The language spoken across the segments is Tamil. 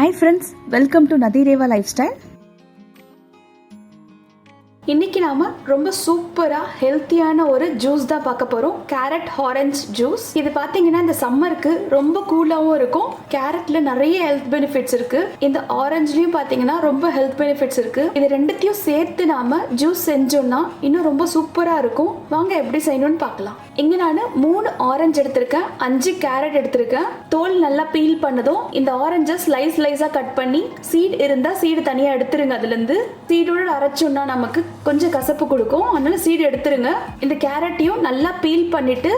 Hi friends, welcome to Nadireva Lifestyle. இன்றைக்கி இன்னைக்கு நாம ரொம்ப சூப்பரா ஹெல்த்தியான ஒரு ஜூஸ் தான் பார்க்க போறோம். கேரட் ஆரஞ்ச் ஜூஸ் இது பாத்தீங்கன்னா இந்த சம்மருக்கு ரொம்ப கூலாவும் இருக்கும். கேரட்ல நிறைய ஹெல்த் பெனிஃபிட்ஸ் இருக்கு. இந்த ஆரஞ்சுலயும் பாத்தீங்கன்னா ரொம்ப ஹெல்த் பெனிஃபிட்ஸ் இருக்கு. இது ரெண்டுத்தையும் சேர்த்து நாம ஜூஸ் செஞ்சோம்னா இன்னும் ரொம்ப சூப்பரா இருக்கும். வாங்க எப்படி செய்யணும்னு பார்க்கலாம். இங்க நான் மூணு ஆரஞ்சு எடுத்திருக்கேன். அஞ்சு கேரட் எடுத்திருக்கேன். தோல் நல்லா பீல் பண்ணதும் இந்த ஆரஞ்சை ஸ்லைஸ் ஸ்லைஸா கட் பண்ணி சீட் இருந்தா சீடு தனியா எடுத்துருங்க அதுல இருந்து. சீடோட அரைச்சோம்னா நமக்கு கொஞ்சம் கசப்பு கொடுக்கும். அதனால சீடு எடுத்துருங்க. இந்த கேரட்டையும் நல்லா பீல் பண்ணிட்டு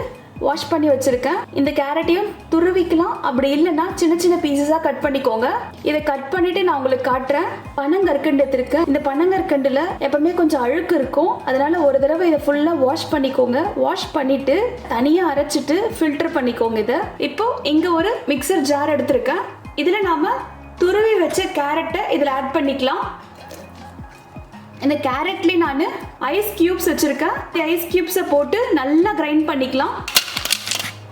வாஷ் பண்ணி வச்சிருக்கேன். இந்த கேரட்டையும் துருவிக்கலாம். அப்படி இல்லைன்னா சின்ன சின்ன பீசஸா கட் பண்ணிக்கோங்க. இதை கட் பண்ணிட்டு நான் உங்களுக்கு காட்டுறேன். பனங்கற்கண்டு எடுத்திருக்கேன் இந்த பனங்கற்கண்டுல எப்பவுமே கொஞ்சம் அழுக்கு இருக்கும். அதனால ஒரு தடவை இதை ஃபுல்லா வாஷ் பண்ணிக்கோங்க. வாஷ் பண்ணிட்டு தனியா அரைச்சிட்டு ஃபில்டர் பண்ணிக்கோங்க இதை. இப்போ இங்க ஒரு மிக்சர் ஜார் எடுத்திருக்கேன். இதுல நாம துருவி வச்ச கேரட்டை இதுல ஆட் பண்ணிக்கலாம். இந்த கேரட்லேயே நான் ஐஸ் கியூப்ஸ் வச்சுருக்கேன். இந்த ஐஸ் கியூப்ஸை போட்டு நல்லா கிரைண்ட் பண்ணிக்கலாம்.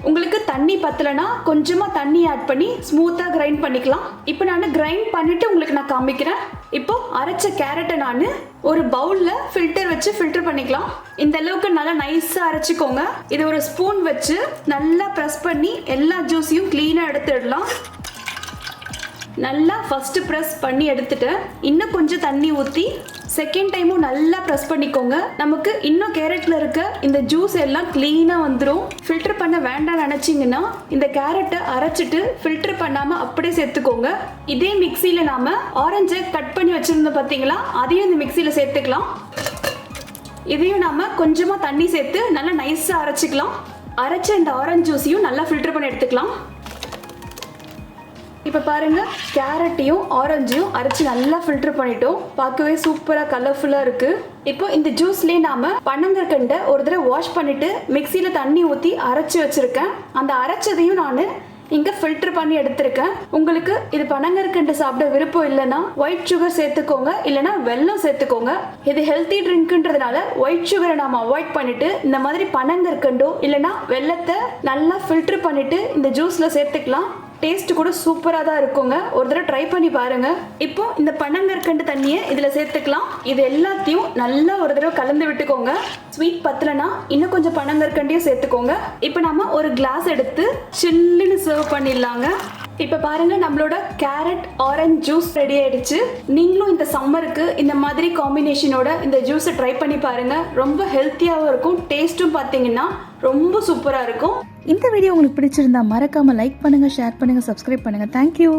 உங்களுக்கு தண்ணி பத்தலைன்னா கொஞ்சமாக தண்ணி ஆட் பண்ணி ஸ்மூத்தாக கிரைண்ட் பண்ணிக்கலாம். இப்போ நான் கிரைண்ட் பண்ணிவிட்டு உங்களுக்கு நான் காமிக்கிறேன். இப்போ அரைச்ச கேரட்டை நான் ஒரு பவுலில் ஃபில்டர் வச்சு ஃபில்டர் பண்ணிக்கலாம். இந்த அளவுக்கு நல்லா நைஸாக அரைச்சிக்கோங்க. இதை ஒரு ஸ்பூன் வச்சு நல்லா ப்ரெஸ் பண்ணி எல்லா ஜூஸையும் க்ளீனாக எடுத்துடலாம். நல்லா ஃபஸ்ட்டு ப்ரெஸ் பண்ணி எடுத்துட்டு இன்னும் கொஞ்சம் தண்ணி ஊற்றி செகண்ட் டைமும் நல்லா ப்ரெஸ் பண்ணிக்கோங்க. நமக்கு இன்னும் கேரட்டில் இருக்க இந்த ஜூஸ் எல்லாம் க்ளீனாக வந்துடும் ஃபில்டர் பண்ண வேண்டாம் நினச்சிங்கன்னா இந்த கேரட்டை அரைச்சிட்டு ஃபில்டர் பண்ணாமல் அப்படியே சேர்த்துக்கோங்க. இதே மிக்சியில் நாம் ஆரஞ்சை கட் பண்ணி வச்சுருந்தோம் பார்த்தீங்களா அதையும் இந்த மிக்சியில் சேர்த்துக்கலாம். இதையும் நாம் கொஞ்சமாக தண்ணி சேர்த்து நல்லா நைஸாக அரைச்சிக்கலாம். அரைச்ச இந்த ஆரஞ்சு ஜூஸையும் நல்லா ஃபில்டர் பண்ணி எடுத்துக்கலாம். இப்போ பாருங்கள் கேரட்டையும் ஆரஞ்சையும் அரைச்சி நல்லா ஃபில்டர் பண்ணிட்டோம். பார்க்கவே சூப்பராக கலர்ஃபுல்லாக இருக்குது இப்போ இந்த ஜூஸ்லயே நாம பனங்கற்கண்டை ஒரு தடவை வாஷ் பண்ணிட்டு மிக்சியில் தண்ணி ஊற்றி அரைச்சி வச்சுருக்கேன். அந்த அரைச்சதையும் நான் இங்கே ஃபில்டர் பண்ணி எடுத்திருக்கேன். உங்களுக்கு இது பனங்கற்கண்டு சாப்பிட விருப்பம் இல்லைன்னா ஒயிட் சுகர் சேர்த்துக்கோங்க. இல்லைன்னா வெல்லம் சேர்த்துக்கோங்க. இது ஹெல்த்தி ட்ரிங்க்ன்றதுனால ஒயிட் சுகரை நாம் அவாய்ட் பண்ணிட்டு இந்த மாதிரி பனங்கற்கண்டோ இல்லைன்னா வெல்லத்தை நல்லா ஃபில்டர் பண்ணிட்டு இந்த ஜூஸில் சேர்த்துக்கலாம். டேஸ்ட் கூட சூப்பராக தான் இருக்குங்க. ஒரு தடவை ட்ரை பண்ணி பாருங்க. இப்போ இந்த பனங்கற்கண்டு தண்ணியை இதில் சேர்த்துக்கலாம். இது எல்லாத்தையும் நல்லா ஒரு தடவை கலந்து விட்டுக்கோங்க. ஸ்வீட் பத்தலைன்னா இன்னும் கொஞ்சம் பனங்கற்கண்டையும் சேர்த்துக்கோங்க. இப்போ நம்ம ஒரு கிளாஸ் எடுத்து சில்லுன்னு சர்வ் பண்ணிடலாங்க. இப்போ பாருங்க நம்மளோட கேரட் ஆரஞ்ச் ஜூஸ் ரெடி ஆயிடுச்சு. நீங்களும் இந்த சம்மருக்கு இந்த மாதிரி காம்பினேஷனோட இந்த ஜூஸை ட்ரை பண்ணி பாருங்க. ரொம்ப ஹெல்த்தியாகவும் இருக்கும். டேஸ்ட்டும் பார்த்தீங்கன்னா ரொம்ப சூப்பராக இருக்கும். இந்த வீடியோ உங்களுக்கு பிடிச்சிருந்தா மறக்காம லைக் பண்ணுங்க ஷேர் பண்ணுங்க சப்ஸ்கிரைப் பண்ணுங்க. தேங்க்யூ